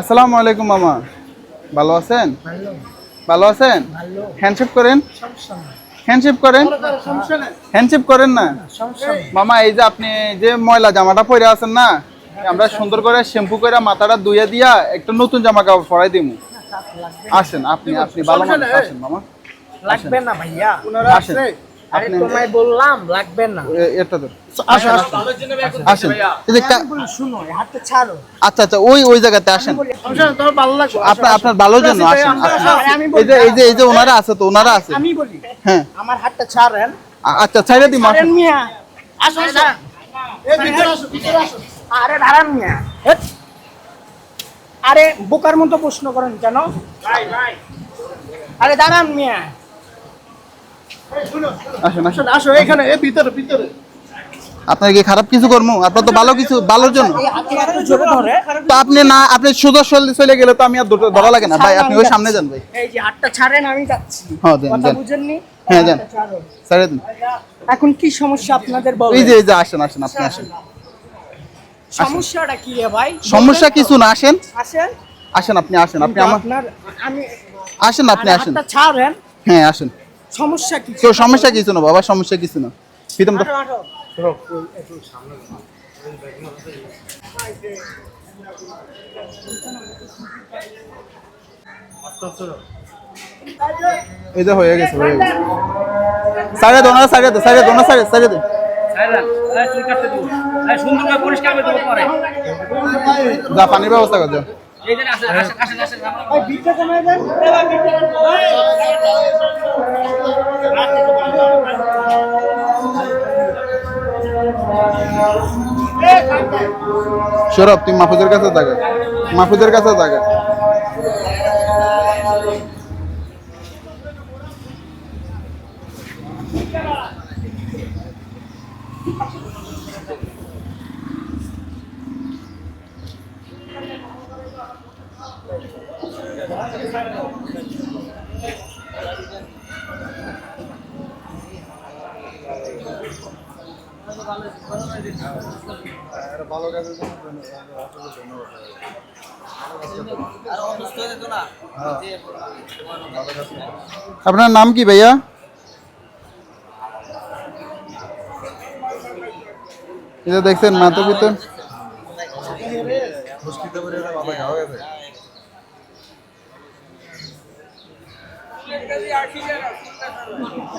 আসসালামু আলাইকুম মামা। ভালো আছেন? ভালো। আছেন? হ্যান্ডশেপ করেন। হ্যান্ডশেপ করেন। হ্যান্ডশেপ করেন না? মামা এই যে আপনি যে ময়লা জামাটা পরে আছেন না আমরা সুন্দর করে শ্যাম্পু করে মাথাটা ধুয়ে দিয়া একটা নতুন জামা কাপড় পরাই দিমু। আসেন আপনি আপনি ভালো মানুষ। আসেন মামা। লাগবে না ভাইয়া। আসেন। আপনি তোমায় বললাম লাগবে না। এটা ধর। আসেন আসেন। আসেন। এই যে কা- বলি, শুনো হাতটা ছাড়ো। আচ্ছা আচ্ছা ওই ওই জায়গাতে আসেন। তোমার ভালো লাগবে। আপনার আপনার ভালোর জন্য আসেন আসেন। আরে আমি এই যে এই যে এই যে ওনারা আছে তো ওনারা আছে। আমি বলি হ্যাঁ। আমার হাতটা ছাড়েন। আচ্ছা দিই মিয়া। আসো আসো। দাঁড়ান মিয়া। আরে বোকার মতো প্রশ্ন করেন কেন? আরে দাঁড়ান মিয়া। আসেন আসেন। আসো এখানে এই ভিতরে ভিতরে। আপনার কি খারাপ কিছু করব আপনার তো ভালো কিছু ভালোর জন্য। তো আপনি না আপনি সোজা চলে চলে গেলে তো আমি আর দুটো ধরা লাগে না। ভাই আপনি ওই সামনে যান ভাই। এই যে হাতটা ছাড়েন আমি যাচ্ছি। হ্যাঁ হ্যাঁ, দেন। হাতটা ছাড়ো। দিন। এখন কি সমস্যা আপনাদের বলেন? এই যে এই যে আসেন আসেন আপনি আসেন। সমস্যাটা কি রে ভাই? সমস্যা কিছু না আসেন। আসেন। আসেন আপনি আসেন। আপনি আমার আমি আসেন আপনি আসেন। ছাড়েন। হ্যাঁ আসেন। সমস্যা কি? তো সমস্যা কিছু না বাবা সমস্যা কিছু না। প্রীতম তো। এই যে হয়ে গেছে হয়ে গেছে। সাইডে দো না সাইডে দো সাইডে দো না সাইডে সাইডে দো। চুল কাটতে দিব। সুন্দর করে পরিষ্কার করে দেবো পরে। যা পানির ব্যবস্থা কর সৌরভ তুই মাহফুজের কাছে থাকা। মাহফুজের কাছে থাকা। আপনার নাম কি ভাইয়া? এটা দেখছেন মাথা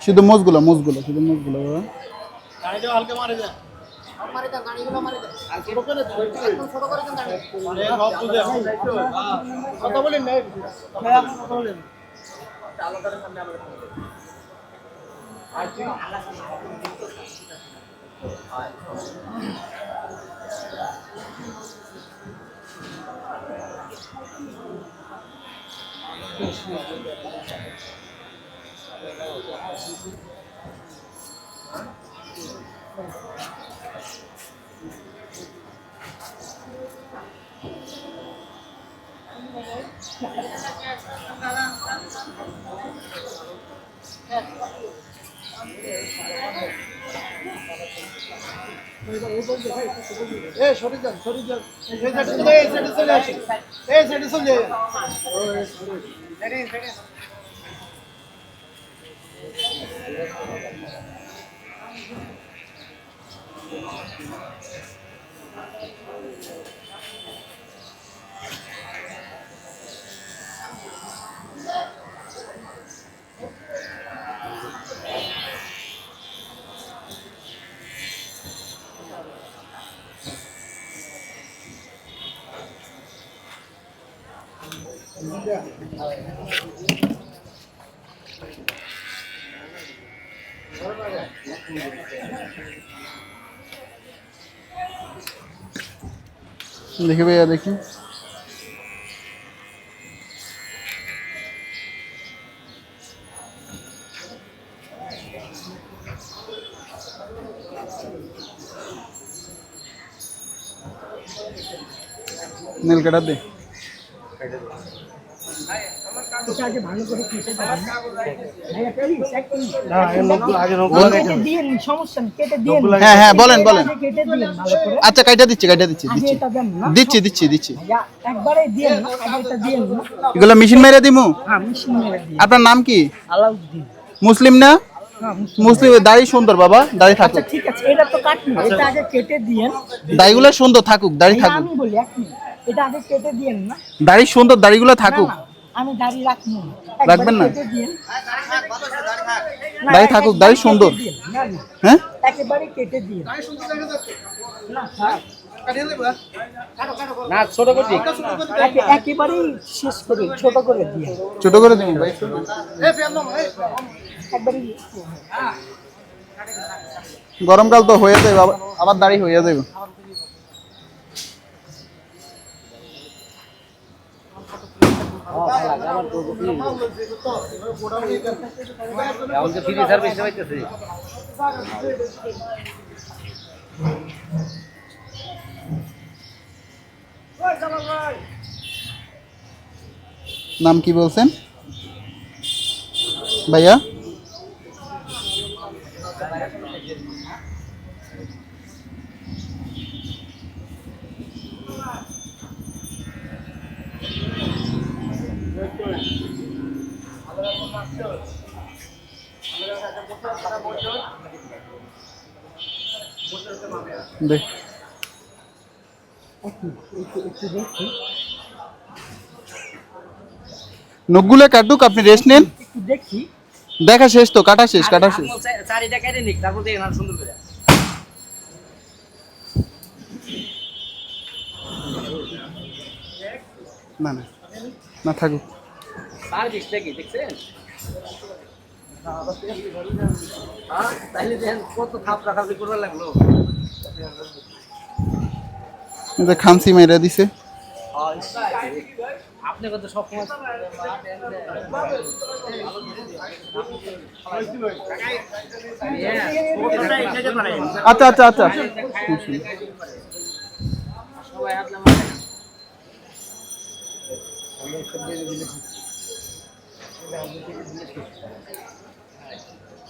শুধু মোজগুলো মোজগুলো শুধু মোজগুলো বাবা। এই সরে যান, সরে যান। এই সাইডে চলে, এই সাইডে চলে আসেন। এই সাইডে চলে। Deneyin, deneyin. देखिए भैया देखिए। नील कटा दे। আগে ভালো করে কেটে দেবেন সমস্যা কেটে দিয়ে হ্যাঁ হ্যাঁ বলেন বলেন। কেটে দিলেন ভালো করে। আচ্ছা কাইটা দিচ্ছি কাইটা দিচ্ছি দিচ্ছি। এটা দেন না। দিচ্ছি দিচ্ছি দিচ্ছি। একবারে না না এগুলো মেশিন মেরে দিমু? হ্যাঁ মেশিন মেরে দিয়ে আপনার নাম কি? আলাউদ্দিন। মুসলিম না? হ্যাঁ মুসলিম। দাড়ি সুন্দর বাবা দাড়ি আচ্ছা থাকুক। ঠিক আছে এটা তো কাটুন এটা আগে কেটে দিয়েন দাড়িগুলো সুন্দর থাকুক দাড়ি থাকুক। আমি বলি এক মিনিট এটা আগে কেটে দিয়েন না। দাড়ি সুন্দর দাড়িগুলো না, থাকুক। আমি দাড়ি রাখব। রাখবেন না? দাড়ি থাকুক, দাড়ি সুন্দর। হ্যাঁ? একেবারে কেটে দিয়ে। না না ছোট করছি একেবারেই শেষ করে ছোট করে দিয়ে। ছোট করে দিন ভাই। গরমকাল তো হয়ে যাবে আবার- আবার দাড়ি হয়ে যাবে। নাম কি বলছেন? ভাইয়া? দেখ। নখগুলো কাটুক, আপনি রেস্ট নেন। দেখি দেখা শেষ তো, কাটা শেষ কাটা শেষ। নিক তারপর দেখেন আর সুন্দর করে না না না থাকুক। দেখছেন? খানসি মেরে দিছে। আপনি কত সব সময় আচ্ছা আচ্ছা আচ্ছা। সবাই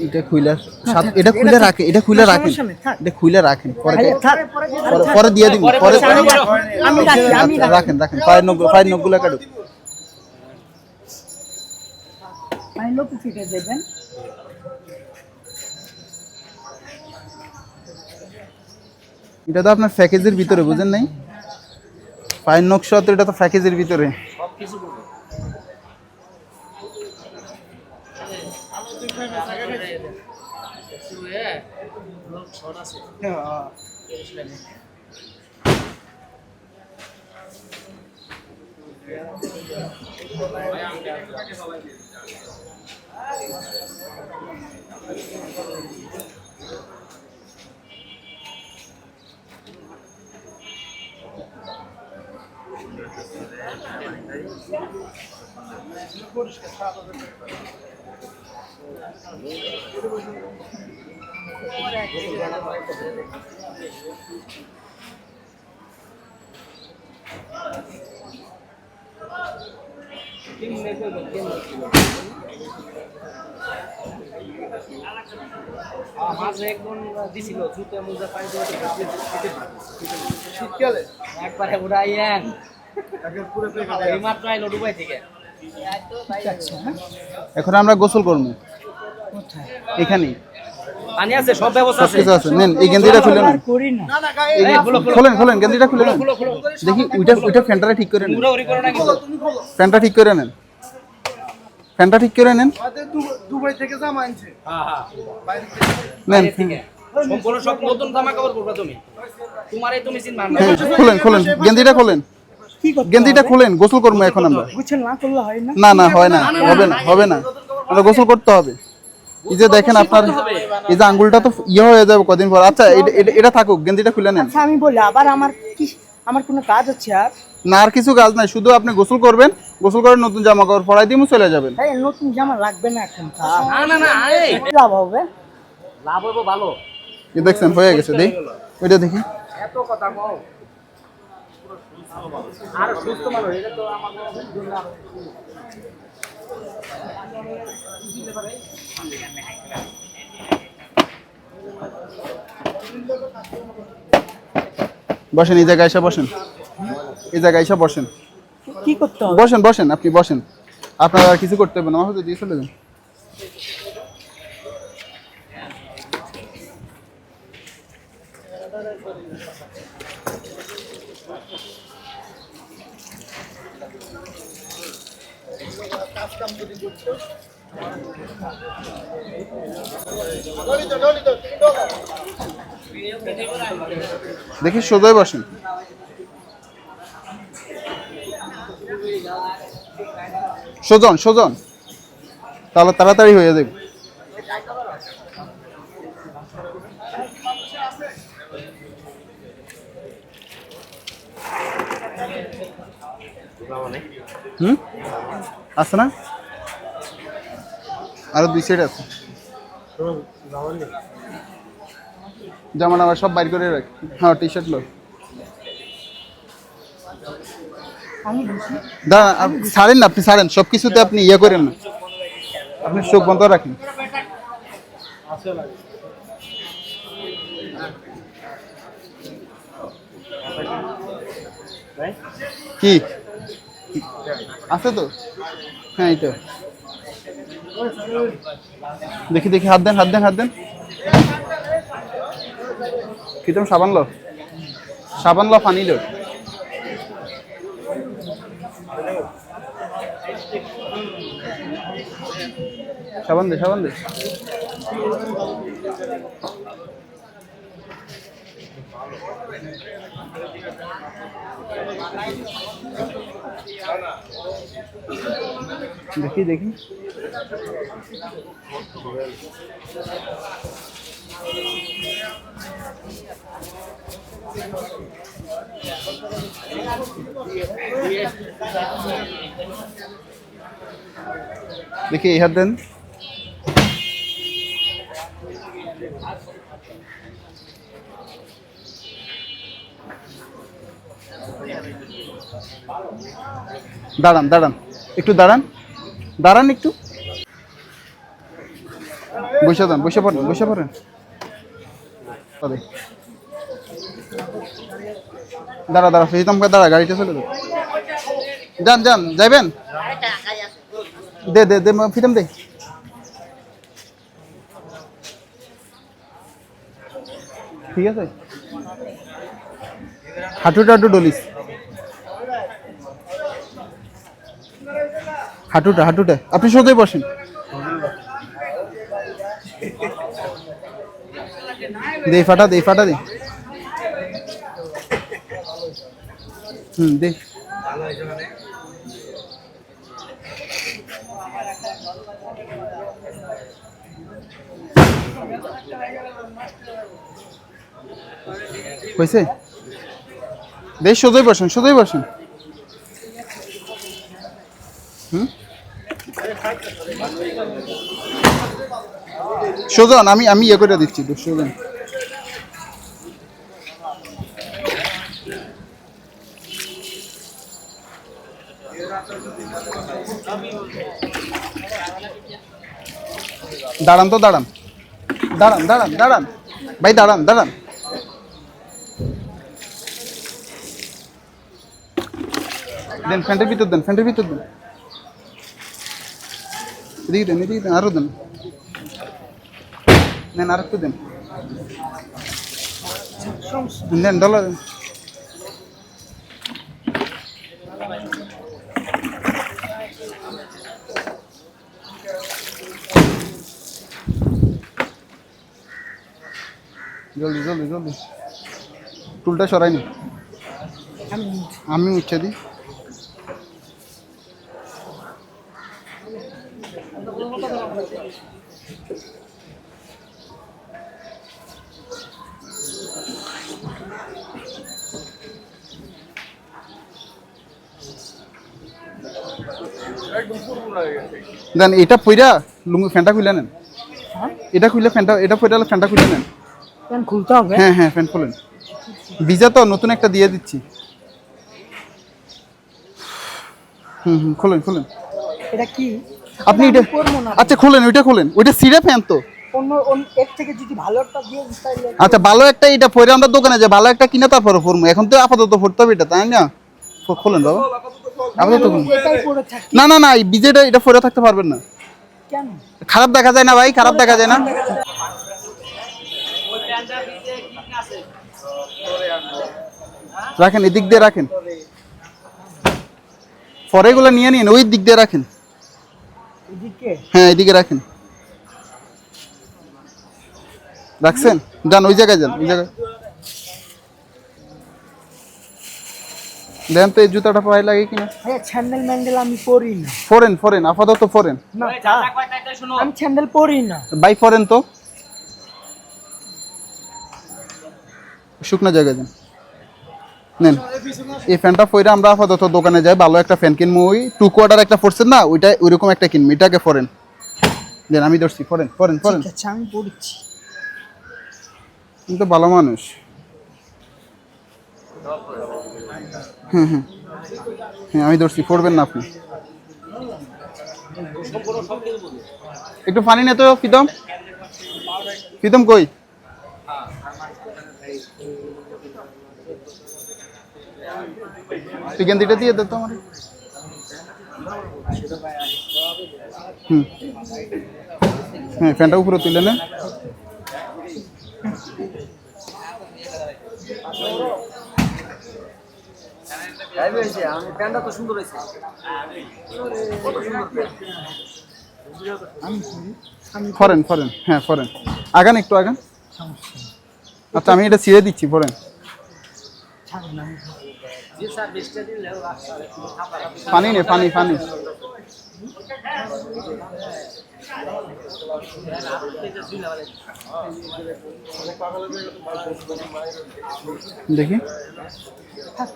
এটা খুইলা এটা রাখে এটা রাখেন। এটা রাখেন। পরে পরে- দিয়ে দিন পরে- রাখেন রাখেন কাটুক। এটা তো আপনার প্যাকেজের ভিতরে বুঝেন নাই? ফাইন নকশা তো এটা তো প্যাকেজের ভিতরে। মাঝে একজন দিছিল শীতকালে? একবারে উড়াইয়েন পুরো এই মাত্র আইলো ডুবাই থেকে। এখন আমরা গোসল করব। কোথায়? এখানেই। পানি আছে সব ব্যবস্থা আছে। কিছু আছে। নেন এই গেঞ্জিটা খুলে নেন। আর করি না। এই যে- খোলেন খোলেন গেঞ্জিটা খুলে নেন। খুলো খুলো দেখি ওইটা ওইটা ফ্যানটা ঠিক করে নেন। ফ্যানটা ঠিক করে নেন। ফ্যানটা ঠিক করে নেন। দুবাই থেকে জামা আনছে। হ্যাঁ হ্যাঁ। নেন। সম্পূর্ণ সব নতুন জামা কাপড় পরবা তুমি। তোমার তুমি চিনবা। না হ্যাঁ, খোলেন খোলেন গেঞ্জিটা খোলেন। গেঞ্জিটা খোলেন গোসল করব এখন আমরা। না করলে হয় না। না না হয় না হবে না হবে না। আমরা গোসল করতে হবে। এই যে দেখেন আপনার এই যে আঙ্গুলটা তো ইয়ে হয়ে যাবে কদিন পর। আচ্ছা এটা- থাকুক গেঞ্জিটা খুলে নেন। আচ্ছা আমি বলি আবার আমার কি আমার কোনো কাজ আছে আর? না আর কিছু কাজ নাই শুধু আপনি গোসল করবেন। গোসল করে নতুন জামা কাপড় পরাই দিয়ে চলে যাবেন। এই নতুন জামা লাগবে না এখন না না না এই। লাভ হবে? লাভ হইব ভালো। এই দেখছেন হয়ে গেছে দেখ ওইটা দেখি। এত কথা কও। আর সুস্থ মানুষ এটা তো আরও বসেন এই জায়গায় এসে বসেন। এই জায়গায় এসে বসেন। কি করতে হবে? বসেন বসেন আপনি বসেন। আপনারা কিছু করতে হবে না আমার হয়তো দিয়ে চলে যান। দেখি সোজাই বসেন। সোজন সোজন। তাহলে তাড়াতাড়ি হয়ে যাবে। হুম? আছে না? আরও দুই সেট আছে। জামা নামা সব বাইর করে রাখ। হ্যাঁ টি শার্ট লো আপনি ছাড়েন না, আপনি ছাড়েন। সব কিছুতে আপনি ইয়ে করেন না। আপনি চোখ বন্ধ রাখেন। কি? আছে তো? হ্যাঁ এইটা। দেখি দেখি, হাত দেন হাত দেন হাত দেন। কি তুমি সাবান লো সাবান লো পানি লো সাবান দে সাবান দে। দেখি দেখি দেখি এই হাত দাঁড়ান দাঁড়ান। একটু দাঁড়ান। দাঁড়ান একটু। বসে দেন বসে পড়েন বসে পড়েন। দাঁড়া দাঁড়া ফিতামকে দাঁড়া গাড়িটা চলে যাবে যান যান যাইবেন? দে দে দে ফিতাম দে। ঠিক আছে? হাঁটু টাটু ডলিস। হাঁটুটা হাঁটুটা। আপনি সোজাই বসেন। দে ফাটা দে ফাটা দে। হুম, দে। হয়েছে বেশ সোজাই বসেন সোজাই বসেন। হুম? সোজন, আমি আমি ইয়ে করে দিচ্ছি সোজন দাঁড়ান তো, দাঁড়ান। দাঁড়ান দাঁড়ান দাঁড়ান। ভাই, দাঁড়ান দাঁড়ান। দেন ফ্যানটার ভিতর দেন ফ্যানটার ভিতর দেন। এদিকে দেন এদিকে দেন আরও দেন। নেন আর একটু দেন। দেন ডলার দেন। জলদি জলদি জলদি। টুলটা সরাইনি আমি আমি উচ্চে দিই দেন এটা পইরা লুঙ্গি ফ্যানটা খুলে নেন। হ্যাঁ? এটা খুলে ফ্যানটা এটা পইরা ফ্যানটা খুলে নেন। কেন খুলতে হবে? হ্যাঁ হ্যাঁ ফ্যান খুলেন ভিজা তো নতুন একটা দিয়ে দিচ্ছি। হুম হুম খুলেন খুলেন। এটা কি? আপনি এটা আচ্ছা খুলেন ওইটা খুলেন। ওইটা সিরে ফ্যান তো। অন্য অন্য- এর থেকে যদি ভালো একটা দিয়ে দিস আচ্ছা ভালো একটা এটা পরে আমরা দোকানে যে ভালো একটা কিনে তারপরে পরবো। এখন তো আপাতত পড়তে হবে এটা তাই না? খোলেন বাবা। থাকি। না না না বিজেটা এটা পরে থাকতে পারবেন না। কেন? খারাপ দেখা যায় না ভাই খারাপ দেখা যায় না। রাখেন এদিক দিয়ে রাখেন। পরে এগুলো নিয়ে নিন ওই দিক দিয়ে রাখেন। হ্যাঁ এদিকে রাখেন। রাখছেন? যান ওই জায়গায় যান ওই জায়গায়। দেন তো এই জুতাটা পায়ে লাগে কিনা? হ্যাঁ স্যান্ডেল ম্যান্ডেল আমি পরি না ফরেন ফরেন আপাতত ফরেন। না আমি স্যান্ডেল পরি না বাই ফরেন তো। শুকনো জায়গায় যান। নেন। এই ফ্যানটা পরে আমরা আপাতত দোকানে যাই ভালো একটা ফ্যান কিনবো ওই টু কোয়ার্টার একটা ফোরছেন না ওইটা ওইরকম একটা কিনবো এটাকে ফরেন। দেন আমি ধরছি। Foreign foreign foreign. আমি পড়ছি। তুমি তো ভালো মানুষ। হুম হুম। হ্যাঁ আমি ধরছি, পড়বেন না আপনি। একটু পানি নে তো, প্রীতম। প্রীতম কই? তুই গেন্দিটা দিয়ে দে তো আমার। হুম। হ্যাঁ ফ্যানটা উপরে তুলে নে। প্যান্টটা তো সুন্দর হয়েছে। আমি ফরেন ফরেন হ্যাঁ ফরেন। আগান একটু আগান। আচ্ছা আমি এটা ছিঁড়ে দিচ্ছি ফরেন। পানি নে পানি পানি। দেখি।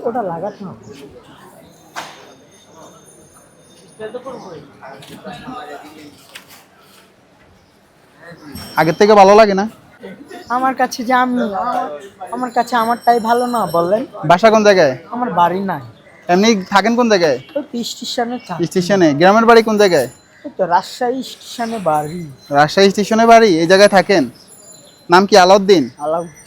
ওটা লাগাত না আগের থেকে ভালো লাগে না? আমার কাছে যে আমি আমার- আমার কাছে আমারটাই ভালো না বললেন বাসা কোন জায়গায়? আমার বাড়ি নাই। এমনি থাকেন কোন জায়গায়? স্টেশনে স্টেশনে গ্রামের বাড়ি কোন জায়গায়? তো রাজশাহী স্টেশনে বাড়ি। রাজশাহী স্টেশনে বাড়ি? এই জায়গায় থাকেন? নাম কি আলাউদ্দিন? আলাউ